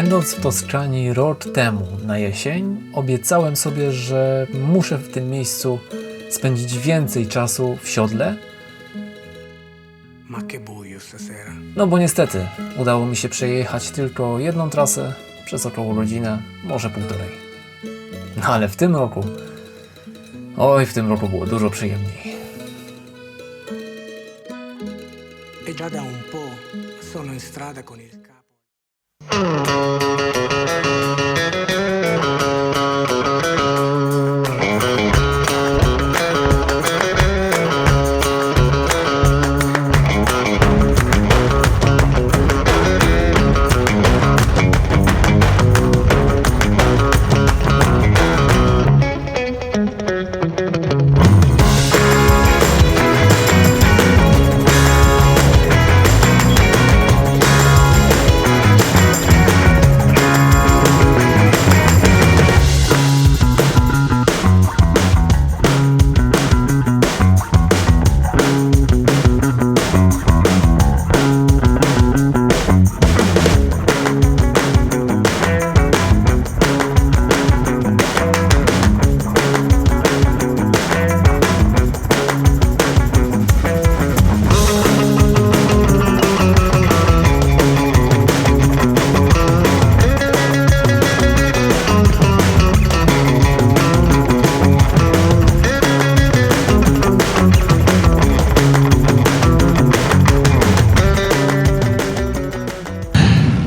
Będąc w Toskanii rok temu na jesień, obiecałem sobie, że muszę w tym miejscu spędzić więcej czasu w siodle, no bo niestety udało mi się przejechać tylko jedną trasę przez około godzinę, może półtorej. No ale w tym roku, oj, w tym roku było dużo przyjemniej. E già da un po' sono in strada con il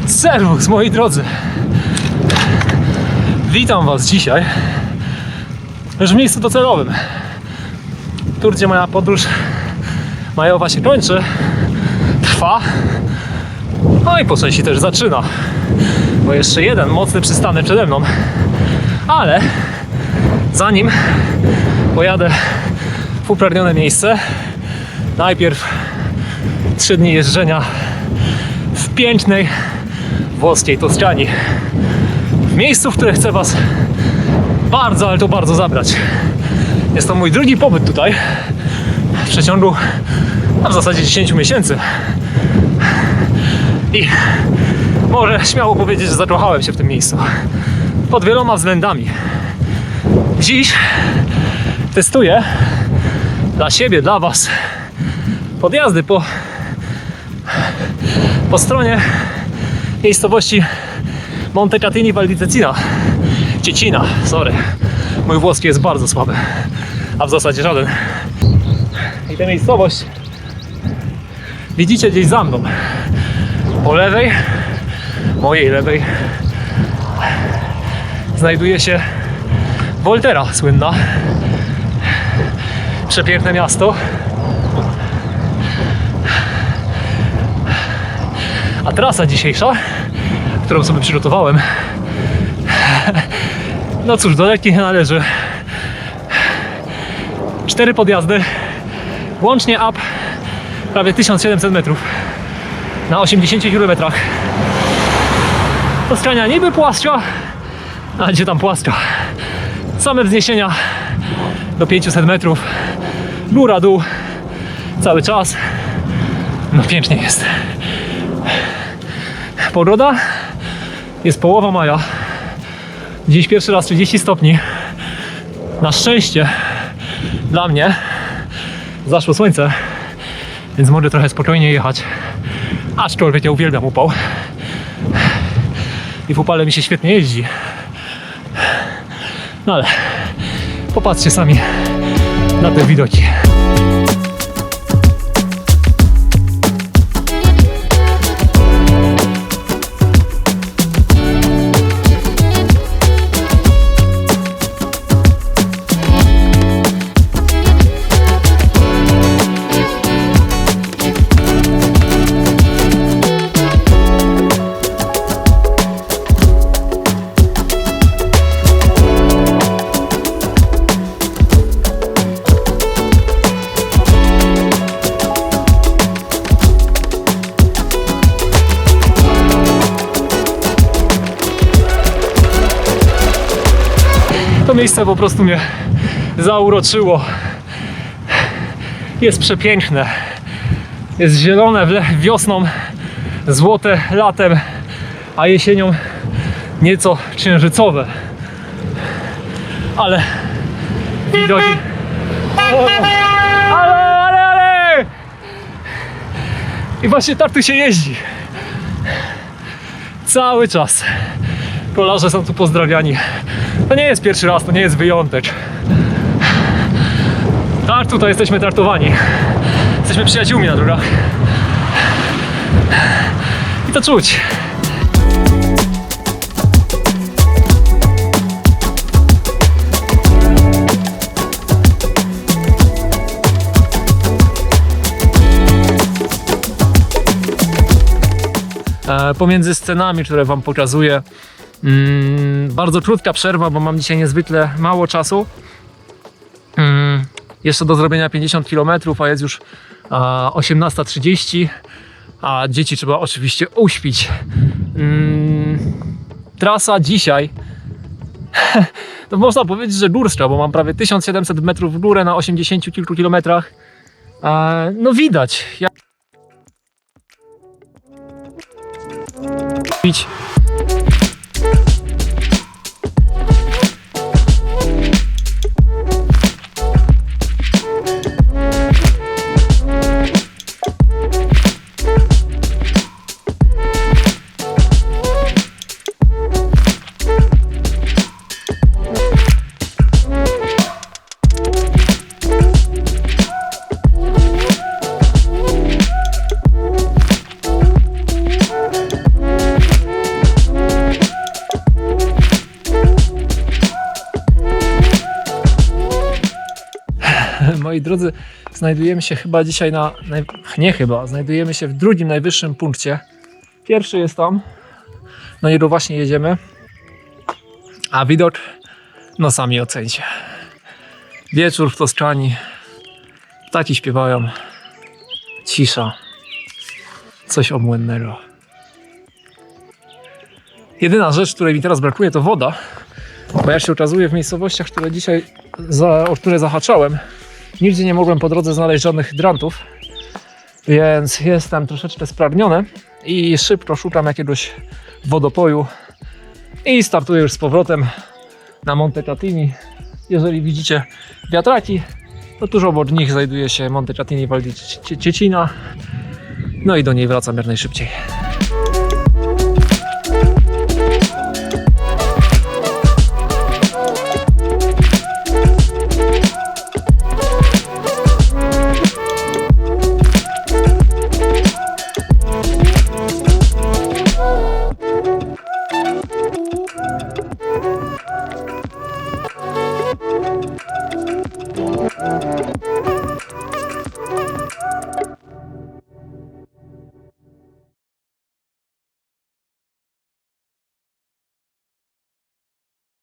Serwus, moi drodzy! Witam Was dzisiaj już w miejscu docelowym. Tu, gdzie moja podróż majowa się kończy, trwa, no i po części też zaczyna, bo jeszcze jeden mocny przystanek przede mną. Ale zanim pojadę w upragnione miejsce, najpierw trzy dni jeżdżenia w pięknej włoskiej Toskanii. W miejscu, w które chcę Was bardzo, ale to bardzo zabrać. Jest to mój drugi pobyt tutaj w przeciągu a w zasadzie 10 miesięcy. I może śmiało powiedzieć, że zakochałem się w tym miejscu. Pod wieloma względami. Dziś testuję dla siebie, dla Was podjazdy po, po stronie miejscowości Montecatini Val di Cecina. Ciecina, sorry. Mój włoski jest bardzo słaby, a w zasadzie żaden. I tę miejscowość widzicie gdzieś za mną. Po lewej, mojej lewej, znajduje się Volterra słynna. Przepiękne miasto. A trasa dzisiejsza, którą sobie przygotowałem, no cóż, do lekkich należy. Cztery podjazdy, łącznie up prawie 1700 metrów na 80 km. Toskania niby płaska, a gdzie tam płaska? Same wzniesienia do 500 metrów, góra, dół, cały czas. No pięknie jest. Pogoda jest połowa maja. Dziś pierwszy raz 30 stopni. Na szczęście dla mnie zaszło słońce, więc mogę trochę spokojniej jechać. Aczkolwiek ja uwielbiam upał. I w upale mi się świetnie jeździ. No ale popatrzcie sami na te widoki. Miejsce po prostu mnie zauroczyło. Jest przepiękne. Jest zielone wiosną, złote latem, a jesienią nieco księżycowe. Ale widoki. Ale, ale, ale! I właśnie tak tu się jeździ. Cały czas. Kolarze są tu pozdrawiani. To nie jest pierwszy raz, to nie jest wyjątek. Tak, tutaj jesteśmy traktowani. Jesteśmy przyjaciółmi na drogach. I to czuć. E, pomiędzy scenami, które Wam pokazuję. Mm, bardzo krótka przerwa, bo mam dzisiaj niezwykle mało czasu. Mm, jeszcze do zrobienia 50 km, a jest już a, 18.30, a dzieci trzeba oczywiście uśpić. Mm, trasa dzisiaj to można powiedzieć, że górsza, bo mam prawie 1700 metrów w górę na 80 kilku kilometrach. No widać, jak Moi drodzy, znajdujemy się chyba dzisiaj na. Nie chyba, znajdujemy się w drugim najwyższym punkcie. Pierwszy jest tam. I tu właśnie jedziemy. A widok, no sami ocencie. Wieczór w Toskanii. Ptaki śpiewają. Cisza. Coś obłędnego. Jedyna rzecz, której mi teraz brakuje, to woda. Bo jak się okazuje w miejscowościach, które dzisiaj, za, o które zahaczałem, nigdzie nie mogłem po drodze znaleźć żadnych hydrantów, więc jestem troszeczkę spragniony i szybko szukam jakiegoś wodopoju i startuję już z powrotem na Monte Catini. Jeżeli widzicie wiatraki, to tuż obok nich znajduje się Monte Catini Val di Cie- Ciecina. No i do niej wracam jak najszybciej.